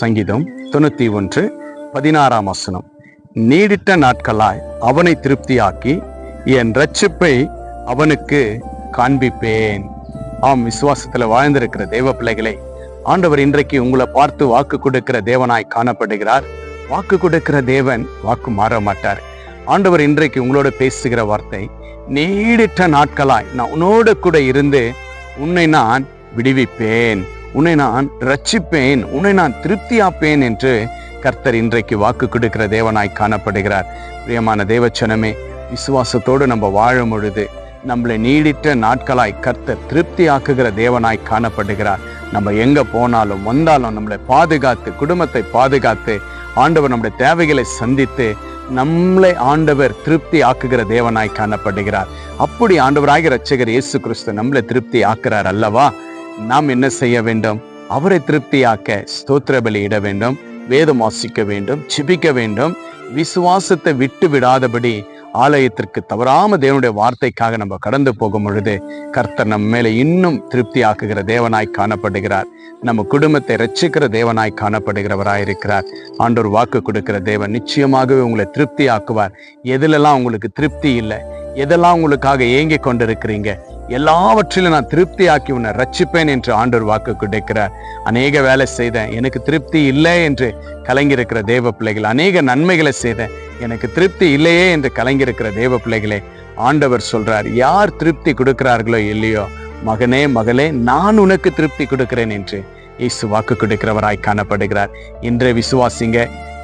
சங்கீதம் தொண்ணூத்தி ஒன்று பதினாறாம் வசனம். நீடித்த நாட்களாய் அவனை திருப்தியாக்கி என் ரட்சிப்பை அவனுக்கு காண்பிப்பேன். ஆம் விசுவாசத்துல வாழ்ந்திருக்கிற தெய்வ பிள்ளைகளை ஆண்டவர் இன்றைக்கு உங்களை பார்த்து வாக்கு கொடுக்கிற தேவனாய் காணப்படுகிறார். வாக்கு கொடுக்கிற தேவன் வாக்கு மாற மாட்டார். ஆண்டவர் இன்றைக்கு உங்களோட பேசுகிற வார்த்தை நீடித்த நாட்களாய் நான் உன்னோட கூட இருந்து உன்னை நான் விடுவிப்பேன். உன்னை நான் ரட்சிப்பேன் உன்னை நான் திருப்தியாப்பேன் என்று கர்த்தர் இன்றைக்கு வாக்கு கொடுக்கிற தேவனாய் காணப்படுகிறார். பிரியமான தேவச்சனமே விசுவாசத்தோடு நம்ம வாழும் பொழுது நம்மளை நீடித்த நாட்களாய் கர்த்தர் திருப்தி ஆக்குகிற தேவனாய் காணப்படுகிறார். நம்ம எங்க போனாலும் வந்தாலும் நம்மளை பாதுகாத்து குடும்பத்தை பாதுகாத்து ஆண்டவர் நம்முடைய தேவைகளை சந்தித்து நம்மளை ஆண்டவர் திருப்தி ஆக்குகிற தேவனாய் காணப்படுகிறார். அப்படி ஆண்டவராகிய ரட்சகர் இயேசு கிறிஸ்து நம்மளை திருப்தி ஆக்குறார் அல்லவா? நாம் என்ன செய்ய வேண்டும்? அவரை திருப்தியாக்க ஸ்தோத்திர பலியிட வேண்டும் வேதம் வாசிக்க வேண்டும் சிபிக்க வேண்டும். விசுவாசத்தை விட்டு விடாதபடி ஆலயத்திற்கு தவறாம தேவனுடைய வார்த்தைக்காக நம்ம கடந்து போகும் பொழுது கர்த்தர் நம்ம மேலே இன்னும் திருப்தி ஆக்குகிற தேவனாய் காணப்படுகிறார். நம்ம குடும்பத்தை ரட்சிக்கிற தேவனாய் காணப்படுகிறவராய் இருக்கிறார் ஆண்டோர் வாக்கு கொடுக்கிற தேவன் நிச்சயமாகவே உங்களை திருப்தி ஆக்குவார் எதுலெல்லாம் உங்களுக்கு திருப்தி இல்லை எதெல்லாம் உங்களுக்காக ஏங்கி கொண்டிருக்கிறீங்க எல்லாவற்றிலும் நான் திருப்தி ஆக்கி உன்னை ரட்சிப்பேன் என்று ஆண்டவர் வாக்கு கிடைக்கிறார் அநேக வேலை செய்தேன். எனக்கு திருப்தி இல்லை என்று கலங்கியிருக்கிற தேவ பிள்ளைகள் அநேக நன்மைகளை செய்தேன். எனக்கு திருப்தி இல்லையே என்று கலங்கியிருக்கிற தேவ பிள்ளைகளே ஆண்டவர் சொல்றார் யார் திருப்தி கொடுக்கிறார்களோ இல்லையோ மகனே மகளே நான் உனக்கு திருப்தி கொடுக்கிறேன் என்று இயேசு வாக்கு கொடுக்கிறவராய் காணப்படுகிறார். இன்றைய விசுவாசிங்க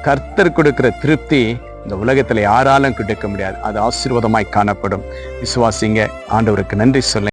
கர்த்தர் கொடுக்கிற திருப்தி இந்த உலகத்தில் யாராலும் கிடைக்க முடியாது. அது ஆசீர்வாதமாய் காணப்படும். விசுவாசிங்க ஆண்டவருக்கு நன்றி சொல்ல